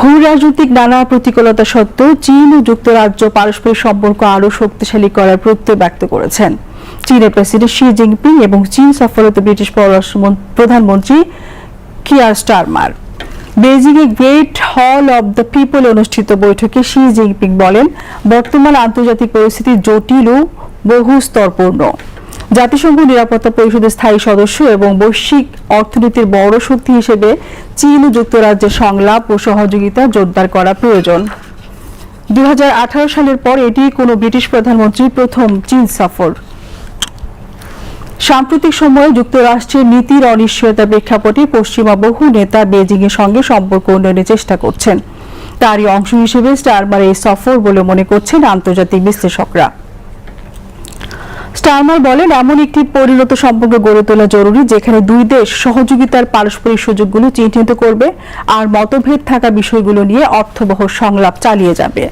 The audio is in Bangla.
ভূ রাজনৈতিক নানা প্রতিকূলতা সত্ত্বেও চীন ও যুক্তরাজ্য পারস্পরিক সম্পর্ক আরও শক্তিশালী করার প্রত্যয় ব্যক্ত করেছেন। চীনের প্রেসিডেন্ট শি জিনপিং এবং চীন সফররত ব্রিটিশ পররাষ্ট্র প্রধানমন্ত্রী Keir Starmer. Beijing A great hall of the people অনুষ্ঠিত বৈঠকে শি জিনপিং বলেন, বর্তমান আন্তর্জাতিক পরিস্থিতি জটিল ও বহু স্তরপূর্ণ জাতিসংঘ নিরাপত্তা পরিষদের স্থায়ী সদস্য এবং বৈশ্বিক অর্থনীতির বড় শক্তি হিসেবে চীন যুক্তরাজ্যের সংলাপ ও সহযোগিতা জোরদার করা প্রয়োজন। দুই সালের পর এটি কোনো ব্রিটিশ প্রধানমন্ত্রীর প্রথম চীন সফর। সাম্প্রতিক সময়ে যুক্তরাষ্ট্রের নীতির অনিশ্চয়তা প্রেক্ষাপটে পশ্চিমা বহু নেতা বেজিং এর সঙ্গে সম্পর্ক উন্নয়নের চেষ্টা করছেন। তারই অংশ হিসেবে স্টারমার এই সফর বলে মনে করছেন আন্তর্জাতিক বিশ্লেষকরা। স্টারমার বলেন, এমন একটি পরিণত সম্পর্ক গড়ে তোলা জরুরি যেখানে দুই দেশ সহযোগিতার পারস্পরিক সুযোগগুলো চিহ্নিত করবে আর মতভেদ থাকা বিষয়গুলো নিয়ে অর্থবহ সংলাপ চালিয়ে যাবে।